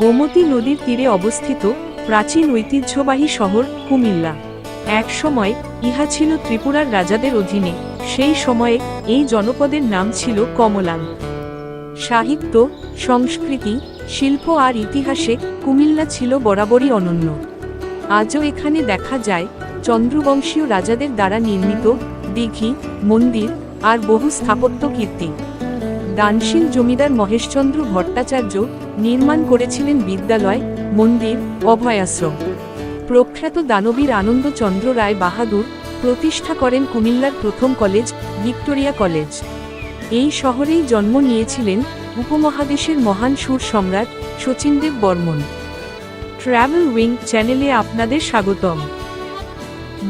গোমতী নদীর তীরে অবস্থিত প্রাচীন ঐতিহ্যবাহী শহর কুমিল্লা। এক সময় ইহা ছিল ত্রিপুরার রাজাদের অধীনে, সেই সময়ে এই জনপদের নাম ছিল কমলাং সাহিত্য, সংস্কৃতি, শিল্প আর ইতিহাসে কুমিল্লা ছিল বরাবরই অনন্য। আজও এখানে দেখা যায় চন্দ্রবংশীয় রাজাদের দ্বারা নির্মিত দিঘি, মন্দির আর বহু স্থাপত্য কীর্তি। দানশীল জমিদার মহেশচন্দ্র ভট্টাচার্য নির্মাণ করেছিলেন বিদ্যালয়, মন্দির, অভয়াশ্রম। প্রখ্যাত দানবীর আনন্দচন্দ্র রায় বাহাদুর প্রতিষ্ঠা করেন কুমিল্লার প্রথম কলেজ, ভিক্টোরিয়া কলেজ। এই শহরেই জন্ম নিয়েছিলেন উপমহাদেশের মহান সুর সম্রাট শচীনদেব বর্মন। ট্রাভেল উইং চ্যানেলে আপনাদের স্বাগতম।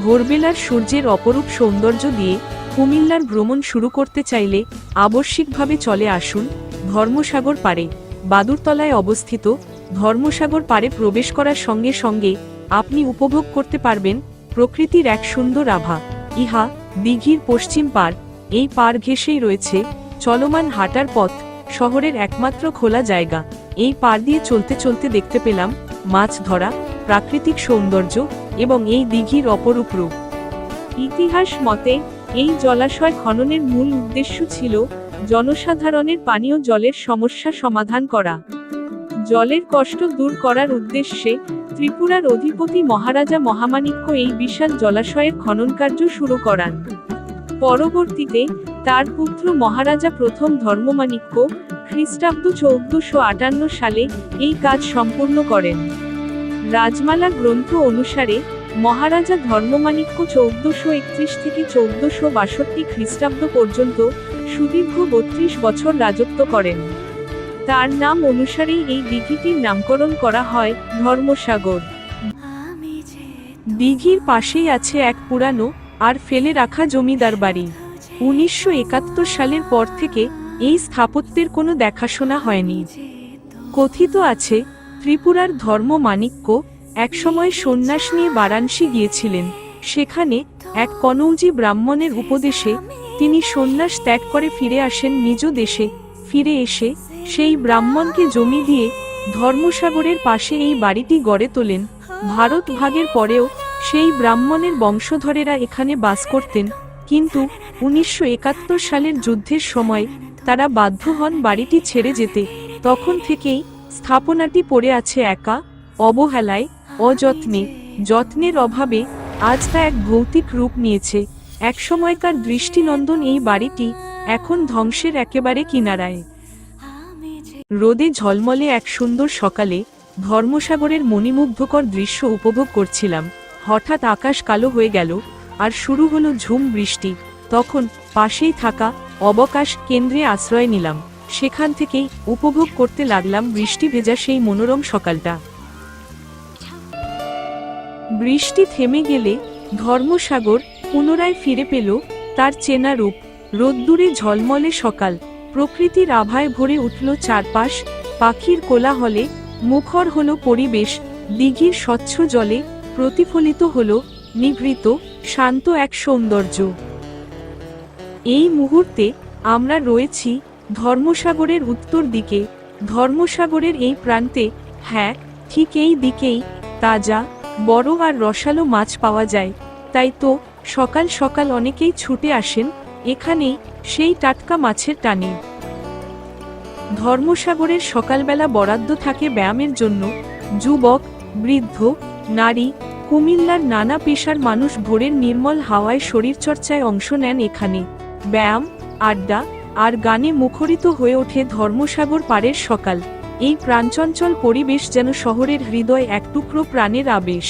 ভোরবেলার সূর্যের অপরূপ সৌন্দর্য দিয়ে কুমিল্লার ভ্রমণ শুরু করতে চাইলে আবশ্যিকভাবে চলে আসুন ধর্মসাগর পাড়ে। বাদুরতলায় অবস্থিত ধর্মসাগর পাড়ে প্রবেশ করার সঙ্গে সঙ্গে আপনি উপভোগ করতে পারবেন প্রকৃতির এক সুন্দর আভা। ইহা দিঘির পশ্চিম পার এই পার ঘেঁষেই রয়েছে চলমান হাঁটার পথ, শহরের একমাত্র খোলা জায়গা। এই পার দিয়ে চলতে চলতে দেখতে পেলাম মাছ ধরা, প্রাকৃতিক সৌন্দর্য এবং এই দিঘির অপরূপ রূপ। ইতিহাস মতে এই জলাশয় খননের মূল উদ্দেশ্য ছিল জনসাধারণের পানীয় জলের সমস্যা সমাধান করা। জলের কষ্ট দূর করার উদ্দেশ্যে ত্রিপুরার অধিপতি মহারাজা মহামাণিক্য এই বিশাল জলাশয়ের খনন কার্য শুরু করান। পরবর্তীতে তার পুত্র মহারাজা প্রথম ধর্মমাণিক্য খ্রিস্টাব্দ চৌদ্দশো আটান্ন সালে এই কাজ সম্পূর্ণ করেন। রাজমালা গ্রন্থ অনুসারে মহারাজা ধর্মমাণিক্য চৌদ্দশো একত্রিশ থেকে চৌদ্দশো বাষট্টি খ্রিস্টাব্দ পর্যন্ত সুদীর্ঘ বত্রিশ বছর রাজত্ব করেন। তার নাম অনুসারেই এই দিঘিটির নামকরণ করা হয় ধর্মসাগর। দিঘির পাশেই আছে এক পুরানো আর ফেলে রাখা জমিদার বাড়ি। উনিশশো একাত্তর সালের পর থেকে এই স্থাপত্যের কোনো দেখাশোনা হয়নি। কথিত আছে, ত্রিপুরার ধর্ম মাণিক্য একসময় সন্ন্যাস নিয়ে বারাণসী গিয়েছিলেন। সেখানে এক কনৌজি ব্রাহ্মণের উপদেশে তিনি সন্ন্যাস ত্যাগ করে ফিরে আসেন নিজ দেশে। ফিরে এসে সেই ব্রাহ্মণকে জমি দিয়ে ধর্মসাগরের পাশে এই বাড়িটি গড়ে তোলেন। ভারত ভাগের পরেও সেই ব্রাহ্মণের বংশধরেরা এখানে বাস করতেন। কিন্তু উনিশশো একাত্তর সালের যুদ্ধের সময় তারা বাধ্য হন বাড়িটি ছেড়ে যেতে। তখন থেকেই স্থাপনাটি পড়ে আছে একা, অবহেলায় অযত্নে, যত্নের অভাবে আজ তা এক ভৌতিক রূপ নিয়েছে। একসময়কার দৃষ্টিনন্দন এই বাড়িটি এখন ধ্বংসের একেবারে কিনারায়। রোদে ঝলমলে এক সুন্দর সকালে ধর্মসাগরের মণিমুগ্ধকর দৃশ্য উপভোগ করছিলাম। হঠাৎ আকাশ কালো হয়ে গেল আর শুরু হলো ঝুম বৃষ্টি। তখন পাশেই থাকা অবকাশ কেন্দ্রে আশ্রয় নিলাম। সেখান থেকেই উপভোগ করতে লাগলাম বৃষ্টি ভেজা সেই মনোরম সকালটা। বৃষ্টি থেমে গেলে ধর্মসাগর পুনরায় ফিরে পেল তার চেনা রূপ। রোদ্দুরে ঝলমলে সকাল। প্রকৃতির আভায় ভরে উঠল চারপাশ। পাখির কোলাহলে মুখর হল পরিবেশ। দিঘির স্বচ্ছ জলে প্রতিফলিত হল নিভৃত, শান্ত এক সৌন্দর্য। এই মুহূর্তে আমরা রয়েছি ধর্মসাগরের উত্তর দিকে। ধর্মসাগরের এই প্রান্তে হ্যাঁ ঠিক এই দিকেই, তাজা বড় আর রসালো মাছ পাওয়া যায়। তাই তো সকাল সকাল অনেকেই ছুটে আসেন, এখানেই সেই টাটকা মাছের টানে। ধর্মসাগরের সকালবেলা বরাদ্দ থাকে ব্যায়ামের জন্য। যুবক, বৃদ্ধ, নারী, কুমিল্লার নানা পেশার মানুষ ভোরের নির্মল হাওয়ায় শরীরচর্চায় অংশ নেন এখানে। ব্যায়াম, আড্ডা আর গানে মুখরিত হয়ে ওঠে ধর্মসাগর পাড়ের সকাল। এই প্রাণচঞ্চল পরিবেশ যেন শহরের হৃদয় এক টুকরো প্রাণের আবেশ।